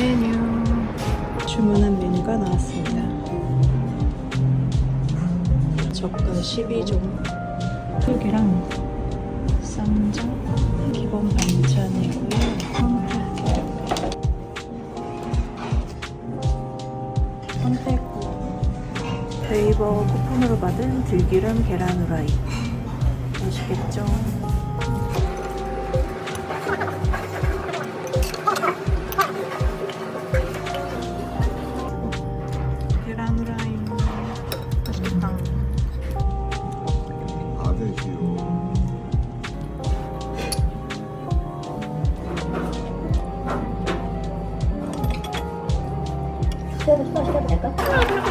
메뉴 주문한 메뉴가 나왔습니다. 젓갈 12종. 흙이랑 쌈장. 기본 반찬이고요. 선택. 베이버 쿠폰으로 받은 들기름 계란 후라이. 맛있겠죠? 시도해보, 시도해보될까?